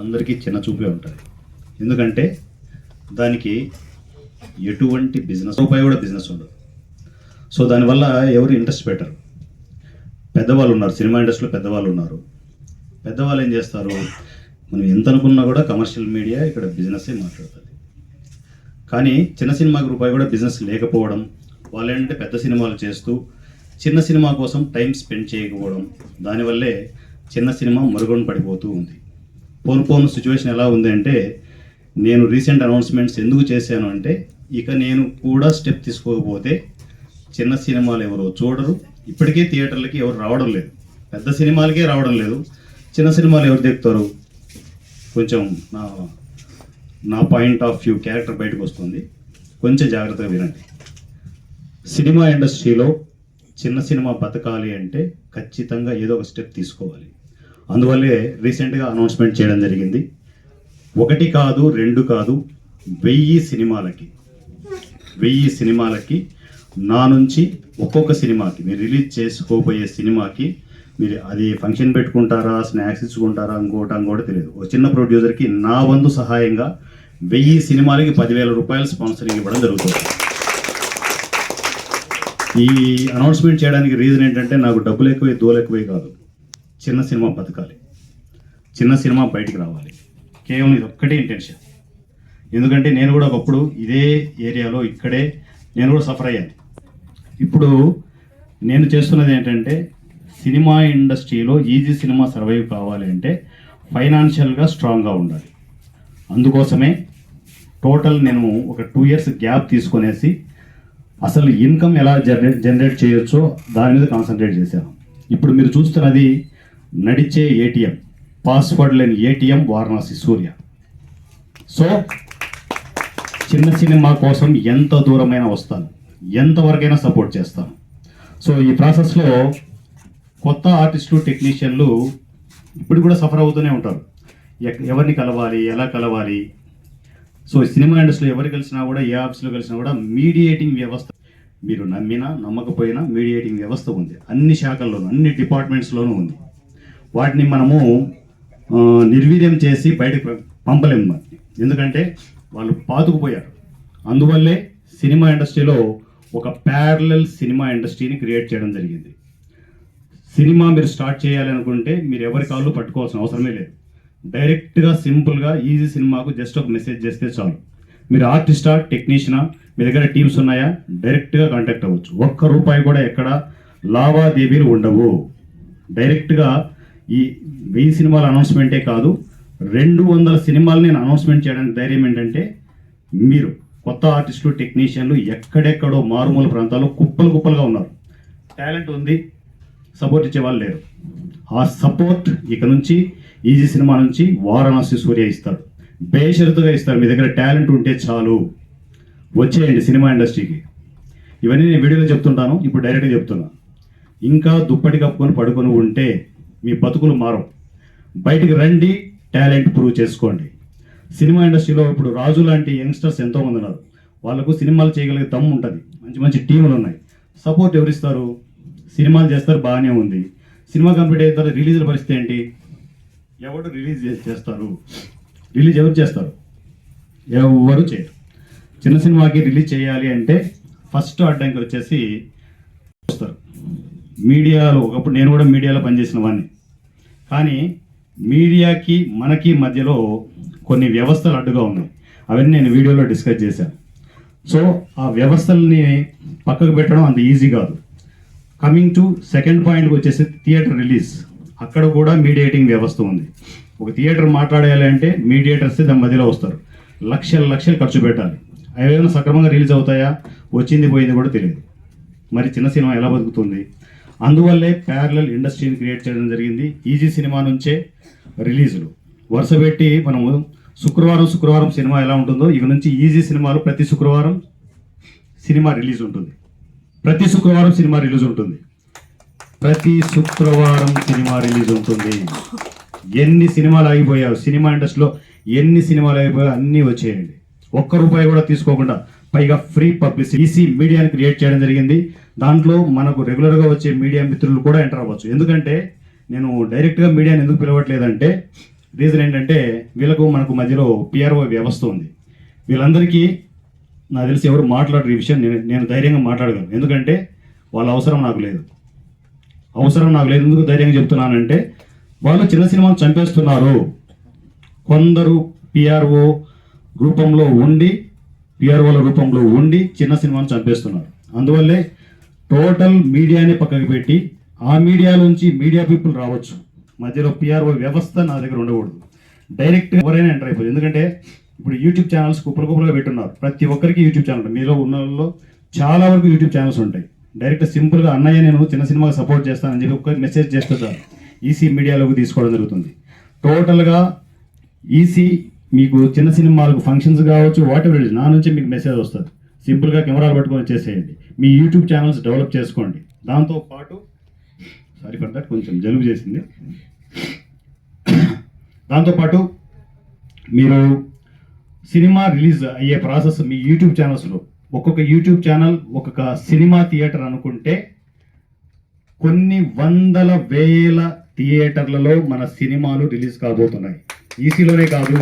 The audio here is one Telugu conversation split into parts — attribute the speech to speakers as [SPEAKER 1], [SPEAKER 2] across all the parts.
[SPEAKER 1] అందరికీ చిన్న చూపే ఉంటుంది. ఎందుకంటే దానికి ఎటువంటి బిజినెస్ రూపాయి కూడా బిజినెస్ ఉండదు. సో దానివల్ల ఎవరు ఇంట్రెస్ట్ పెట్టరు. పెద్దవాళ్ళు ఉన్నారు సినిమా ఇండస్ట్రీలో పెద్దవాళ్ళు ఉన్నారు. పెద్దవాళ్ళు ఏం చేస్తారు? మనం ఎంత అనుకున్నా కూడా కమర్షియల్ మీడియా ఇక్కడ బిజినెస్సే మాట్లాడుతుంది. కానీ చిన్న సినిమాకి రూపాయి కూడా బిజినెస్ లేకపోవడం వాళ్ళేంటంటే పెద్ద సినిమాలు చేస్తూ చిన్న సినిమా కోసం టైం స్పెండ్ చేయకపోవడం దానివల్లే చిన్న సినిమా మరుగున పడిపోతూ ఉంది. పోను సిచ్యువేషన్ ఎలా ఉంది అంటే నేను రీసెంట్ అనౌన్స్మెంట్స్ ఎందుకు చేశాను అంటే ఇక నేను కూడా స్టెప్ తీసుకోకపోతే చిన్న సినిమాలు ఎవరో చూడరు. ఇప్పటికే థియేటర్లకి ఎవరు రావడం లేదు. పెద్ద సినిమాలకే రావడం లేదు. చిన్న సినిమాలు ఎవరు దిగుతారు? కొంచెం నా నా పాయింట్ ఆఫ్ వ్యూ క్యారెక్టర్ బయటకు వస్తుంది. కొంచెం జాగ్రత్తగా వినండి. సినిమా ఇండస్ట్రీలో చిన్న సినిమా బతకాలి అంటే ఖచ్చితంగా ఏదో ఒక స్టెప్ తీసుకోవాలి. అందువల్లే రీసెంట్గా అనౌన్స్మెంట్ చేయడం జరిగింది. ఒకటి కాదు రెండు కాదు వెయ్యి సినిమాలకి. వెయ్యి సినిమాలకి నా నుంచి ఒక్కొక్క సినిమాకి మీరు రిలీజ్ చేసుకోబోయే సినిమాకి మీరు అది ఫంక్షన్ పెట్టుకుంటారా స్నాక్స్ ఇచ్చుకుంటారా ఇంకోటి ఇంకోటి తెలియదు. ఒక చిన్న ప్రొడ్యూసర్కి నా వంతు సహాయంగా వెయ్యి సినిమాలకి పదివేల రూపాయలు స్పాన్సరింగ్ ఇవ్వడం జరుగుతుంది. ఈ అనౌన్స్మెంట్ చేయడానికి రీజన్ ఏంటంటే నాకు డబ్బులు ఎక్కువే దోలు ఎక్కువే కాదు. చిన్న సినిమా బతకాలి. చిన్న సినిమా బయటికి రావాలి. కేవలం ఇది ఒక్కటే ఇంటెన్షన్ ఎందుకంటే నేను కూడా ఒకప్పుడు ఇదే ఏరియాలో ఇక్కడే నేను కూడా సఫర్ అయ్యాను. ఇప్పుడు నేను చేస్తున్నది ఏంటంటే సినిమా ఇండస్ట్రీలో ఈజీ సినిమా సర్వైవ్ కావాలి అంటే ఫైనాన్షియల్గా స్ట్రాంగ్గా ఉండాలి. అందుకోసమే టోటల్ నేను ఒక టూ ఇయర్స్ గ్యాప్ తీసుకొనేసి అసలు ఇన్కమ్ ఎలా జనరేట్ జనరేట్ చేయొచ్చో దాని మీద కాన్సన్ట్రేట్ చేశాను. ఇప్పుడు మీరు చూస్తున్నది నడిచే ఏటీఎం పాస్వర్డ్ లేని ఏటీఎం వారణాసి సూర్య. సో చిన్న సినిమా కోసం ఎంత దూరమైనా వస్తాను. ఎంతవరకైనా సపోర్ట్ చేస్తాను. సో ఈ ప్రాసెస్లో కొత్త ఆర్టిస్టులు టెక్నీషియన్లు ఇప్పుడు కూడా సఫర్ అవుతూనే ఉంటారు. ఎవరిని కలవాలి ఎలా కలవాలి? సో ఈ సినిమా ఇండస్ట్రీలో ఎవరు కలిసినా కూడా ఏ ఆఫీస్లో కలిసినా కూడా మీడియేటింగ్ వ్యవస్థ మీరు నమ్మినా నమ్మకపోయినా మీడియేటింగ్ వ్యవస్థ ఉంది. అన్ని శాఖల్లోనూ అన్ని డిపార్ట్మెంట్స్లోనూ ఉంది. వాటిని మనము నిర్వీర్యం చేసి బయటకు పంపలేము మరి. ఎందుకంటే వాళ్ళు పాతుకుపోయారు. అందువల్లే సినిమా ఇండస్ట్రీలో ఒక ప్యారలల్ సినిమా ఇండస్ట్రీని క్రియేట్ చేయడం జరిగింది. సినిమా మీరు స్టార్ట్ చేయాలనుకుంటే మీరు ఎవరి కాళ్ళు పట్టుకోవాల్సిన అవసరమే లేదు. డైరెక్ట్గా సింపుల్గా ఈజీ సినిమాకు జస్ట్ ఒక మెసేజ్ చేస్తే చాలు. మీరు ఆర్టిస్టా టెక్నీషియనా మీ దగ్గర టీమ్స్ ఉన్నాయా? డైరెక్ట్గా కాంటాక్ట్ అవ్వచ్చు. ఒక్క రూపాయి కూడా ఎక్కడ లావాదేవీలు ఉండవు. డైరెక్ట్గా ఈ వెయ్యి సినిమాల అనౌన్స్మెంటే కాదు రెండు వందల సినిమాలు నేను అనౌన్స్మెంట్ చేయడానికి ధైర్యం ఏంటంటే మీరు కొత్త ఆర్టిస్టులు టెక్నీషియన్లు ఎక్కడెక్కడో మారుమూల ప్రాంతాల్లో కుప్పలు కుప్పలుగా ఉన్నారు. టాలెంట్ ఉంది సపోర్ట్ ఇచ్చే వాళ్ళు లేరు. ఆ సపోర్ట్ ఇక నుంచి ఈజీ సినిమా నుంచి వారణాసి సూర్య ఇస్తాడు బేషరతుగా ఇస్తారు. మీ దగ్గర టాలెంట్ ఉంటే చాలు. వచ్చేయండి సినిమా ఇండస్ట్రీకి. ఇవన్నీ నేను వీడియోలో చెప్తుంటాను ఇప్పుడు డైరెక్ట్గా చెప్తున్నా. ఇంకా దుప్పటి కప్పుకొని పడుకొని ఉంటే మీ బతుకులు మారం. బయటికి రండి టాలెంట్ ప్రూవ్ చేసుకోండి. సినిమా ఇండస్ట్రీలో ఇప్పుడు రాజు లాంటి యంగ్స్టర్స్ ఎంతోమంది ఉన్నారు వాళ్ళకు సినిమాలు చేయగలిగే దమ్ము ఉంటుంది. మంచి మంచి టీములు ఉన్నాయి. సపోర్ట్ ఎవరిస్తారు? సినిమాలు చేస్తారు బాగానే ఉంది. సినిమా కంప్లీట్ అయిన తర్వాత రిలీజ్ల పరిస్థితి ఏంటి? ఎవరు రిలీజ్ చేస్తారు? రిలీజ్ ఎవరు చేస్తారు? ఎవరు చేయరు. చిన్న సినిమాకి రిలీజ్ చేయాలి అంటే ఫస్ట్ అడ్డంకి వచ్చేసి వస్తారు. మీడియాలో ఒకప్పుడు నేను కూడా మీడియాలో పనిచేసిన వాడిని. కానీ మీడియాకి మనకి మధ్యలో కొన్ని వ్యవస్థలు అడ్డుగా ఉన్నాయి. అవన్నీ నేను వీడియోలో డిస్కస్ చేశాను. సో ఆ వ్యవస్థల్ని పక్కకు పెట్టడం అంత ఈజీ కాదు. కమింగ్ టు సెకండ్ పాయింట్కి వచ్చేసి థియేటర్ రిలీజ్. అక్కడ కూడా మీడియేటింగ్ వ్యవస్థ ఉంది. ఒక థియేటర్ మాట్లాడాలి అంటే మీడియేటర్స్ దాని మధ్యలో వస్తారు. లక్షల లక్షలు ఖర్చు పెట్టాలి. అవి ఏమైనా సక్రమంగా రిలీజ్ అవుతాయా? వచ్చింది పోయింది కూడా తెలియదు. మరి చిన్న సినిమా ఎలా బతుకుతుంది? అందువల్లే ప్యారలల్ ఇండస్ట్రీని క్రియేట్ చేయడం జరిగింది. ఈజీ సినిమా నుంచే రిలీజులు వరుస పెట్టి మనము శుక్రవారం శుక్రవారం సినిమా ఎలా ఉంటుందో ఇక నుంచి ఈజీ సినిమాలు ప్రతి శుక్రవారం సినిమా రిలీజ్ ఉంటుంది. ప్రతి శుక్రవారం సినిమా రిలీజ్ ఉంటుంది. ప్రతి శుక్రవారం సినిమా రిలీజ్ ఉంటుంది. ఎన్ని సినిమాలు ఆగిపోయావు సినిమా ఇండస్ట్రీలో ఎన్ని సినిమాలు ఆగిపోయావు అన్నీ వచ్చేయండి. ఒక్క రూపాయి కూడా తీసుకోకుండా పైగా ఫ్రీ పబ్లిసిటీ ఈసీ మీడియాని క్రియేట్ చేయడం జరిగింది. దాంట్లో మనకు రెగ్యులర్గా వచ్చే మీడియా మిత్రులు కూడా ఎంటర్ అవ్వచ్చు. ఎందుకంటే నేను డైరెక్ట్గా మీడియాని ఎందుకు పిలవట్లేదంటే రీజన్ ఏంటంటే వీళ్ళకు మనకు మధ్యలో పిఆర్ఓ వ్యవస్థ ఉంది. వీళ్ళందరికీ నాకు తెలిసి ఎవరు మాట్లాడరు ఈ విషయం. నేను నేను ధైర్యంగా మాట్లాడగలను. ఎందుకంటే వాళ్ళ అవసరం నాకు లేదు. అవసరం నాకు లేదు. ఎందుకు ధైర్యంగా చెప్తున్నానంటే వాళ్ళు చిన్న సినిమాలు చంపేస్తున్నారు. కొందరు పిఆర్ఓ రూపంలో ఉండి పిఆర్ఓల రూపంలో ఉండి చిన్న సినిమాను చంపేస్తున్నారు. అందువల్లే టోటల్ మీడియాని పక్కకు పెట్టి ఆ మీడియా నుంచి మీడియా పీపుల్ రావచ్చు. మధ్యలో పిఆర్ఓ వ్యవస్థ నా దగ్గర ఉండకూడదు. డైరెక్ట్ ఎవరైనా ఎంటర్ అయిపోతుంది ఎందుకంటే ఇప్పుడు యూట్యూబ్ ఛానల్స్ కుప్పలు కుప్పలుగా పెట్టున్నారు. ప్రతి ఒక్కరికి యూట్యూబ్ ఛానల్ మీలో ఉన్న చాలా వరకు యూట్యూబ్ ఛానల్స్ ఉంటాయి. డైరెక్ట్ సింపుల్గా అన్నయ్య నేను చిన్న సినిమాకి సపోర్ట్ చేస్తానని చెప్పి ఒక మెసేజ్ చేస్తుంటారు ఈసీ మీడియాలోకి తీసుకోవడం జరుగుతుంది. టోటల్గా ఈసీ మీకు చిన్న సినిమాలకు ఫంక్షన్స్ కావచ్చు వాట్ ఎవర్ నా నుంచి మీకు మెసేజ్ వస్తుంది. సింపుల్గా కెమెరాలు పట్టుకొని చేసేయండి. మీ యూట్యూబ్ ఛానల్స్ డెవలప్ చేసుకోండి. దాంతో పాటు సారీ ఫర్ దట్ కొంచెం జలుబు చేసింది. దాంతోపాటు మీరు సినిమా రిలీజ్ అయ్యే ప్రాసెస్ మీ యూట్యూబ్ ఛానల్స్లో ఒక్కొక్క యూట్యూబ్ ఛానల్ ఒక్కొక్క సినిమా థియేటర్ అనుకుంటే కొన్ని వందల వేల థియేటర్లలో మన సినిమాలు రిలీజ్ కాబోతున్నాయి. ఈసీలోనే కాదు.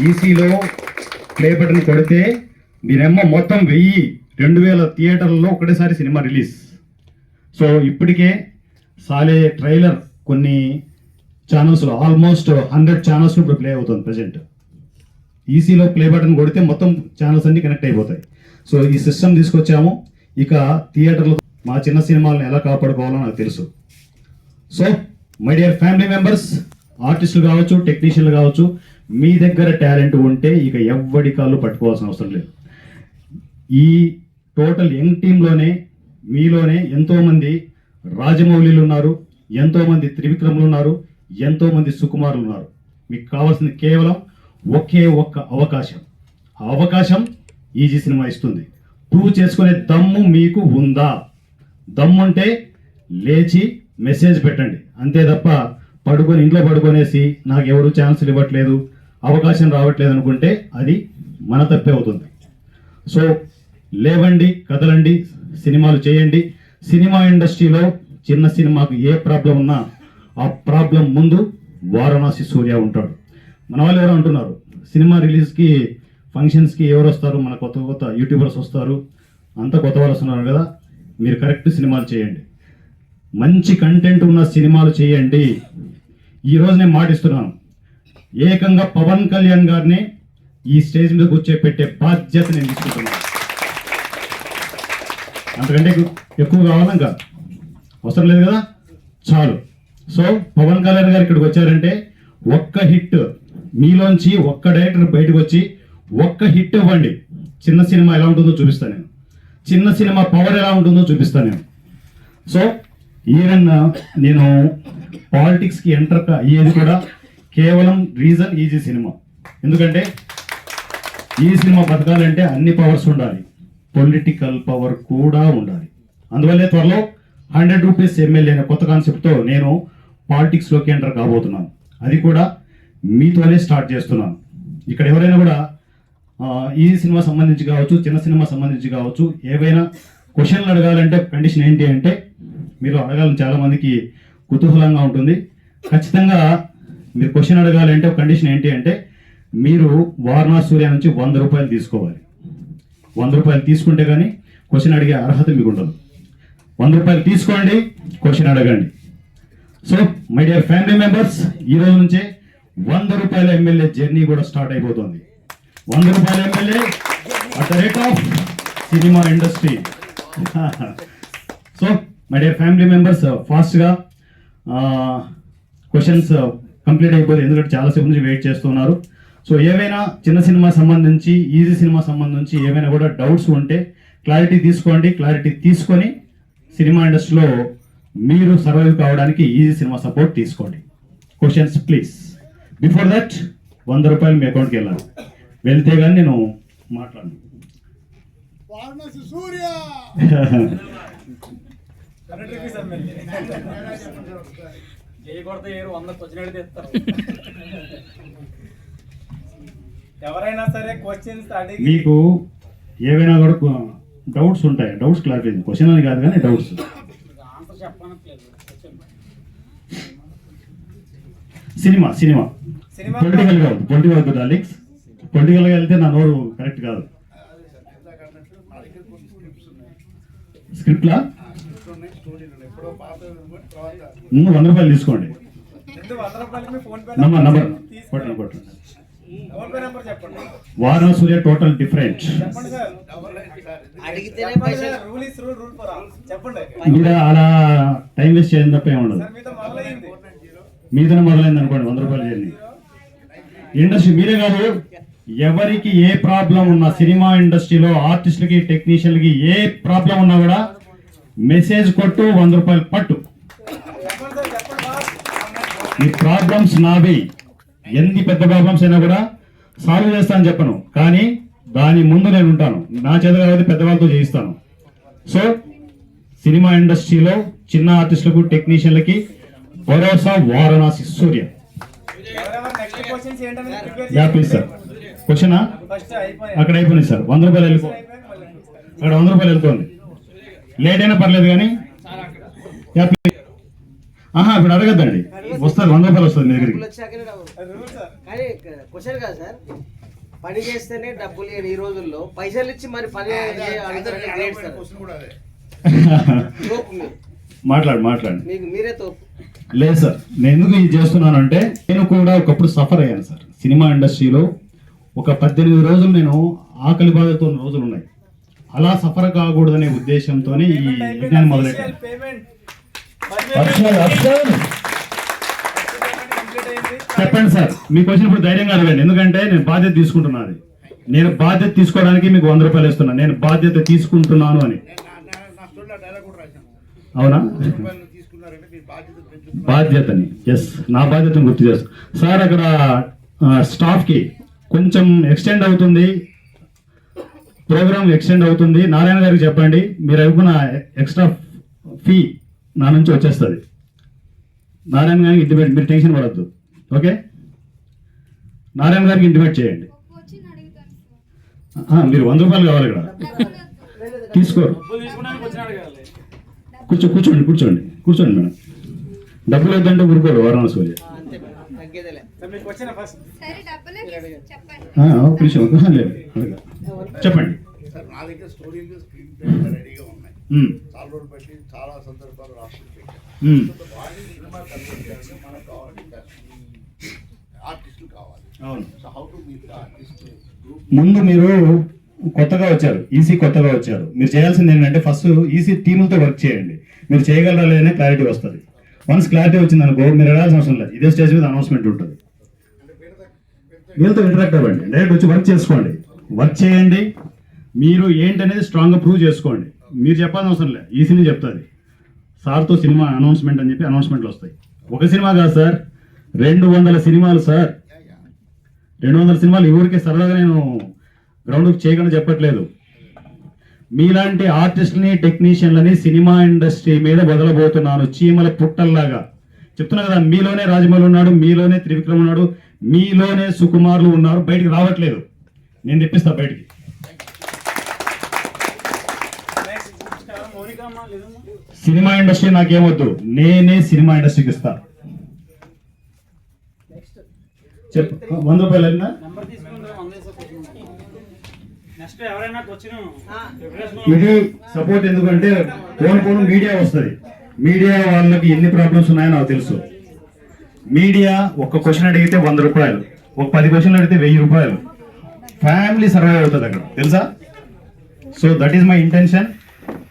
[SPEAKER 1] ఈసీలో ప్లే బటన్ కొడితే మీరేమో మొత్తం వెయ్యి రెండు వేల థియేటర్లలో ఒకటేసారి సినిమా రిలీజ్. సో ఇప్పటికే సాలే ట్రైలర్ కొన్ని ఛానల్స్లో ఆల్మోస్ట్ హండ్రెడ్ ఛానల్స్ ఇప్పుడు ప్లే అవుతుంది ప్రజెంట్ ఈసీలో ప్లే బటన్ కొడితే మొత్తం ఛానల్స్ అన్ని కనెక్ట్ అయిపోతాయి. సో ఈ సిస్టమ్ తీసుకొచ్చాము. ఇక థియేటర్లో మా చిన్న సినిమాలను ఎలా కాపాడుకోవాలో నాకు తెలుసు. So my dear family members ఆర్టిస్టులు కావచ్చు టెక్నీషియన్లు కావచ్చు మీ దగ్గర టాలెంట్ ఉంటే ఇక ఎవ్వడి కాళ్ళు పట్టుకోవాల్సిన అవసరం లేదు. ఈ టోటల్ యంగ్ టీంలోనే మీలోనే ఎంతోమంది రాజమౌళిలు ఉన్నారు ఎంతోమంది త్రివిక్రములు ఉన్నారు ఎంతోమంది సుకుమారులు ఉన్నారు. మీకు కావాల్సింది కేవలం ఒకే ఒక్క అవకాశం. ఆ అవకాశం ఈజీ సినిమా ఇస్తుంది. ప్రూవ్ చేసుకునే దమ్ము మీకు ఉందా? దమ్ముంటే లేచి మెసేజ్ పెట్టండి. అంతే తప్ప పడుకొని ఇంట్లో పడుకొనేసి నాకు ఎవరు ఛాన్సులు ఇవ్వట్లేదు అవకాశం రావట్లేదు అనుకుంటే అది మన తప్పే అవుతుంది. సో లేవండి కదలండి సినిమాలు చేయండి. సినిమా ఇండస్ట్రీలో చిన్న సినిమాకు ఏ ప్రాబ్లం ఉన్నా ఆ ప్రాబ్లం ముందు వారణాసి సూర్య ఉంటాడు. మన వాళ్ళు ఎవరో అంటున్నారు సినిమా రిలీజ్కి ఫంక్షన్స్కి ఎవరు వస్తారు? మన కొత్త కొత్త యూట్యూబర్స్ వస్తారు. అంత కొత్త వాళ్ళు వస్తున్నారు కదా మీరు కరెక్ట్ సినిమాలు చేయండి. మంచి కంటెంట్ ఉన్న సినిమాలు చేయండి. ఈరోజు నేను మాటిస్తున్నాను. ఏకంగా పవన్ కళ్యాణ్ గారిని ఈ స్టేజ్ మీద కూర్చోపెట్టే బాధ్యత నేను తీసుకుంటున్నాను. అంతకంటే ఎక్కువ కావాలా ఇంకా అవసరం లేదు కదా? చాలు. సో పవన్ కళ్యాణ్ గారు ఇక్కడికి వచ్చారంటే ఒక్క హిట్ మీలోంచి ఒక్క డైరెక్టర్ బయటకు వచ్చి ఒక్క హిట్ ఇవ్వండి. చిన్న సినిమా ఎలా ఉంటుందో చూపిస్తాను నేను. చిన్న సినిమా పవర్ ఎలా ఉంటుందో చూపిస్తాను నేను. సో ఈయన నేను పాలిటిక్స్కి ఎంటర్ అయ్యేది కూడా కేవలం రీజన్ ఈజీ సినిమా ఎందుకంటే ఈ సినిమా బతకాలంటే అన్ని పవర్స్ ఉండాలి. పొలిటికల్ పవర్ కూడా ఉండాలి. అందువల్లే త్వరలో హండ్రెడ్ రూపీస్ ఎమ్మెల్యే అనే కొత్త కాన్సెప్ట్తో నేను పాలిటిక్స్లోకి ఎంటర్ కాబోతున్నాను. అది కూడా మీతోనే స్టార్ట్ చేస్తున్నాను. ఇక్కడ ఎవరైనా కూడా ఈ సినిమా సంబంధించి కావచ్చు చిన్న సినిమా సంబంధించి కావచ్చు ఏవైనా క్వశ్చన్లు అడగాలంటే కండిషన్ ఏంటి అంటే మీరు అడగాలని చాలామందికి కుతూహలంగా ఉంటుంది. ఖచ్చితంగా మీరు క్వశ్చన్ అడగాలంటే ఒక కండిషన్ ఏంటి అంటే మీరు వారణా సూర్య నుంచి వంద రూపాయలు తీసుకోవాలి. వంద రూపాయలు తీసుకుంటే కానీ క్వశ్చన్ అడిగే అర్హత మీకు ఉండదు. వంద రూపాయలు తీసుకోండి క్వశ్చన్ అడగండి. So my dear family members ఈ రోజు నుంచే వంద రూపాయల ఎమ్మెల్యే జర్నీ కూడా స్టార్ట్ అయిపోతుంది. వంద రూపాయల MLA at the rate of cinema industry so my dear family members ఫాస్ట్గా క్వశ్చన్స్ కంప్లీట్ అయిపోతుంది ఎందుకంటే చాలాసేపు నుంచి వెయిట్ చేస్తున్నారు. సో ఏవైనా చిన్న సినిమా సంబంధించి ఈజీ సినిమా సంబంధించి ఏవైనా కూడా డౌట్స్ ఉంటే క్లారిటీ తీసుకోండి. క్లారిటీ తీసుకొని సినిమా ఇండస్ట్రీలో మీరు సర్వైవ్ కావడానికి ఈజీ సినిమా సపోర్ట్ తీసుకోండి. క్వశ్చన్స్ ప్లీజ్ బిఫోర్ దట్ వంద రూపాయలు మీ అకౌంట్కి వెళ్ళాలి. వెళ్తే కానీ నేను మాట్లాడను.
[SPEAKER 2] సూర్య!
[SPEAKER 3] చేయకూడదు ఏరు వంద క్వశ్చన్ తెస్తారు. ఎవరైనా సరే క్వశ్చన్స్ అడిగి
[SPEAKER 1] మీకు ఏవైనా కూడా డౌట్స్ ఉంటాయి. డౌట్స్ క్లారిఫై క్వశ్చన్ అని కాదు కానీ doubts
[SPEAKER 3] answer చెప్పనట్లేదు. Question
[SPEAKER 1] cinema cinema.
[SPEAKER 3] Cinema
[SPEAKER 1] political కాదు పొలిటికల్ వద్దు డార్లింగ్స్ పొలిటికల్గా వెళ్తే నా నోరు కరెక్ట్ కాదు.
[SPEAKER 2] మా
[SPEAKER 1] వంద రూపాయలు తీసుకోండి. నంబర్. కొట్టండి కొట్టండి వారణా సూర్య టోటల్ డిఫరెంట్. మీరు అలా టైం వేస్ట్ చేయడం తప్ప ఏమి ఉండదు మీదనే మొదలైంది అనుకోండి వంద రూపాయలు చేయండి. ఇండస్ట్రీ మీరే కాదు ఎవరికి ఏ ప్రాబ్లం ఉన్నా సినిమా ఇండస్ట్రీలో ఆర్టిస్టులకి టెక్నీషియన్లకి ఏ ప్రాబ్లం ఉన్నా కూడా మెసేజ్ కొట్టు వంద రూపాయలు పట్టు. ఈ ప్రాబ్లమ్స్ నావి. ఎన్ని పెద్ద ప్రాబ్లమ్స్ అయినా కూడా సాల్వ్ చేస్తాను చెప్పను. కానీ దాని ముందు నేను ఉంటాను. నా చేత కాబట్టి పెద్దవాళ్ళతో చేయిస్తాను. సో సినిమా ఇండస్ట్రీలో చిన్న ఆర్టిస్టులకు టెక్నీషియన్లకి భరోసా వారణాసి సూర్య. Please sir. క్వశ్చనా అక్కడ అయిపోయింది సార్. వంద రూపాయలు వెళ్ళిపో. అక్కడ వంద రూపాయలు వెళ్ళిపోండి. లేట్ అయినా పర్లేదు కానీ ఆహా ఇప్పుడు అడగద్దండి. వస్తుంది వంద రూపాయలు వస్తుంది మీ దగ్గరికి.
[SPEAKER 4] డబ్బులు వచ్చాకనే డబ్బులు
[SPEAKER 3] రూల్ సార్
[SPEAKER 4] కానీ క్వశ్చన్ కాదు సార్. పని చేస్తేనే డబ్బులు లేని ఈ రోజుల్లో పైసలు ఇచ్చి మరి పని అడుగుతారని గ్రేట్ సార్.
[SPEAKER 2] క్వశ్చన్ కూడా అదే.
[SPEAKER 4] తోపు మీరు.
[SPEAKER 1] మాట్లాడు మాట్లాడు.
[SPEAKER 4] మీకు మీరే తోపు.
[SPEAKER 1] లేదు సార్ నేను ఎందుకు ఇది చేస్తున్నాను అంటే నేను కూడా ఒకప్పుడు సఫర్ అయ్యాను సార్. సినిమా ఇండస్ట్రీలో ఒక పద్దెనిమిది రోజులు నేను ఆకలి బాధతో రోజులు ఉన్నాయి. అలా సఫర్ కాకూడదనే ఉద్దేశంతోనే ఈ యజ్ఞాన్ని
[SPEAKER 3] అయింది.
[SPEAKER 1] చెప్పండి సార్ మీ క్వశ్చన్ ఇప్పుడు ధైర్యంగా అడగండి. ఎందుకంటే నేను బాధ్యత తీసుకుంటున్నాను. నేను బాధ్యత తీసుకోవడానికి మీకు వంద రూపాయలు ఇస్తున్నాను. నేను బాధ్యత తీసుకుంటున్నాను అని.
[SPEAKER 2] నేను నా- నా నా స్టోరీలో డైలాగ్ కూడా రాశాను
[SPEAKER 1] అవునా?
[SPEAKER 2] రూపాయలు తీసుకున్నారంటే మీరు బాధ్యత పెంచుకున్నారు
[SPEAKER 1] బాధ్యతని. ఎస్ నా బాధ్యతను గుర్తు చేస్తాను సార్ అక్కడ స్టాఫ్కి కొంచెం ఎక్స్టెండ్ అవుతుంది. ప్రోగ్రామ్ ఎక్స్టెండ్ అవుతుంది. నారాయణ గారికి చెప్పండి. మీరు అనుకున్న ఎక్స్ట్రా ఫీ నా నుంచి వచ్చేస్తుంది. నారాయణ గారికి ఇంటిమేట్ మీరు టెన్షన్ పడద్దు. ఓకే? నారాయణ గారికి ఇంటిమేట్ చేయండి.
[SPEAKER 5] వచ్చింది అడుగుతాను
[SPEAKER 1] ఆ, మీరు వంద రూపాయలు కావాలి ఇక్కడ. తీసుకోరు. కూర్చో కూర్చోండి కూర్చోండి కూర్చోండి మేడం. డబ్బులు వద్దంటే ఊరుకోరు వారణాసి వాళ్ళు. ఆహా, లేదు అడగ. చెప్పండి.
[SPEAKER 2] సార్ నా దగ్గర స్టోరీలు స్క్రీన్ ప్లే రెడీగా ఉన్నాయి. చాలా రోజులు చాలా సందర్భాలు పెట్టాను. వాడిని సినిమా మనకు కావాలి ఆర్టిస్టులు కావాలి.
[SPEAKER 1] అవును.
[SPEAKER 2] So how to meet the artist
[SPEAKER 1] ముందు మీరు కొత్తగా వచ్చారు ఈసీ కొత్తగా వచ్చారు. మీరు చేయాల్సింది ఏంటంటే ఫస్ట్ ఈసీ టీములతో వర్క్ చేయండి. మీరు చేయగలరా లేదనే క్లారిటీ వస్తుంది. వన్స్ క్లారిటీ వచ్చింది అనుకో మీరు వెళ్ళాల్సిన అవసరం లేదు. ఇదే స్టేజ్ మీద అనౌన్స్మెంట్ ఉంటుంది. వీళ్ళతో ఇంటరాక్ట్ అవ్వండి. డైరెక్ట్ వచ్చి వర్క్ చేసుకోండి. వర్క్ చేయండి. మీరు ఏంటనేది స్ట్రాంగ్గా ప్రూవ్ చేసుకోండి. మీరు చెప్పాల్సిన అవసరం లేదు సినిమా చెప్తుంది. సార్తో సినిమా అనౌన్స్మెంట్ అని చెప్పి అనౌన్స్మెంట్లు వస్తాయి. ఒక సినిమా కాదు సార్. రెండు వందల సినిమాలు సార్. రెండు వందల సినిమాలు ఎవరికి సరదాగా నేను గ్రౌండ్కి చేయకుండా చెప్పట్లేదు. మీలాంటి ఆర్టిస్ట్ని టెక్నీషియన్లని సినిమా ఇండస్ట్రీ మీద వదలబోతున్నాను. చీమల పుట్టల్లాగా. చెప్తున్నా కదా మీలోనే రాజమౌళి ఉన్నాడు మీలోనే త్రివిక్రమ్ ఉన్నాడు మీలోనే సుకుమార్లు ఉన్నారు బయటికి రావట్లేదు. నేను తెప్పిస్తా బయటికి. సినిమా ఇండస్ట్రీ నాకేమొద్దు. నేనే సినిమా ఇండస్ట్రీకి ఇస్తా. చెప్పు. వంద రూపాయలు అయినా ఇది సపోర్ట్ ఎందుకంటే ఫోన్ ఫోన్ మీడియా వస్తుంది. మీడియా వాళ్ళకి ఎన్ని ప్రాబ్లమ్స్ ఉన్నాయో నాకు తెలుసు. మీడియా ఒక క్వశ్చన్ అడిగితే వంద రూపాయలు. ఒక పది క్వశ్చన్లు అడిగితే వెయ్యి రూపాయలు. ఫ్యామిలీ సర్వైవ్ అవుతుంది అక్కడ. తెలుసా? So that is my intention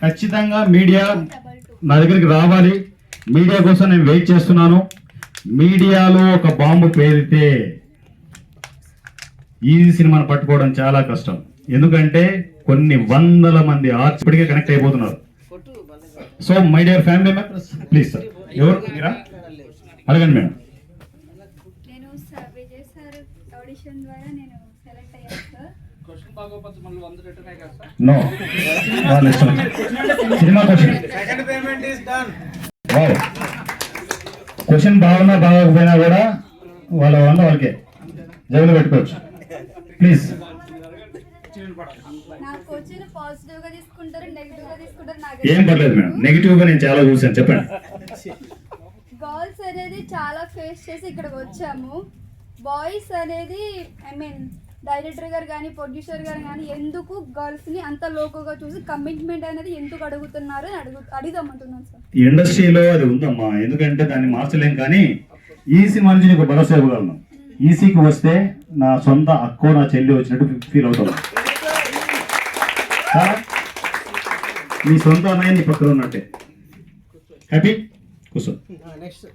[SPEAKER 1] ఖచ్చితంగా మీడియా నా దగ్గరికి రావాలి. మీడియా కోసం నేను వెయిట్ చేస్తున్నాను. మీడియాలో ఒక బాంబు పేరితే ఈ సినిమాను పట్టుకోవడం చాలా కష్టం. ఎందుకంటే కొన్ని వందల మంది ఆర్ట్స్ ఇప్పటికే కనెక్ట్ అయిపోతున్నారు. So my dear family members please sir ఎవరు? మీరా? అడగండి madam.
[SPEAKER 5] Sir Vijay sir audition ద్వారా నేను సెలెక్ట్ అయ్యాను sir
[SPEAKER 3] question second payment done
[SPEAKER 1] బాగున్నా బాగోకపోయినా కూడా వాళ్ళ వల్ల వాళ్ళకే. జైలు పెట్టుకోవచ్చు. ప్లీజ్
[SPEAKER 5] నా కోచింగ్ పాజిటివ్గా తీసుకుంటారు నెగిటివ్గా తీసుకుంటారు నాకు
[SPEAKER 1] ఏం పర్లేదు మేడం. నెగిటివ్గా నేను చాలా చూసాను చెప్పండి.
[SPEAKER 5] అనేది చాలా ఫేస్ చేసి ఇక్కడికి వచ్చాము. బాయ్స్ అనేది ఐ మీన్ డైరెక్టర్ గారు కానీ ప్రొడ్యూసర్ గారు కానీ ఎందుకు గర్ల్స్ని అంత లోకుగా చూసి కమిట్మెంట్ అనేది ఎందుకు అడుగుతున్నారు అని అడుగు అడుగుదామంటున్నాను సార్.
[SPEAKER 1] ఇండస్ట్రీలో అది ఉందమ్మా. ఎందుకంటే దాన్ని మార్చలేం కానీ ఈ సినిమా నుంచి నీకు భరోసా ఇవ్వగలను. ఈసీకి వస్తే నా సొంత అక్కో నా చెల్లి వచ్చినట్టు ఫీల్ అవుతాను నీ సొంత అన్నయ్య నీ పక్కన ఉన్నట్టే. హ్యాపీ కూర్చో
[SPEAKER 4] నెక్స్ట్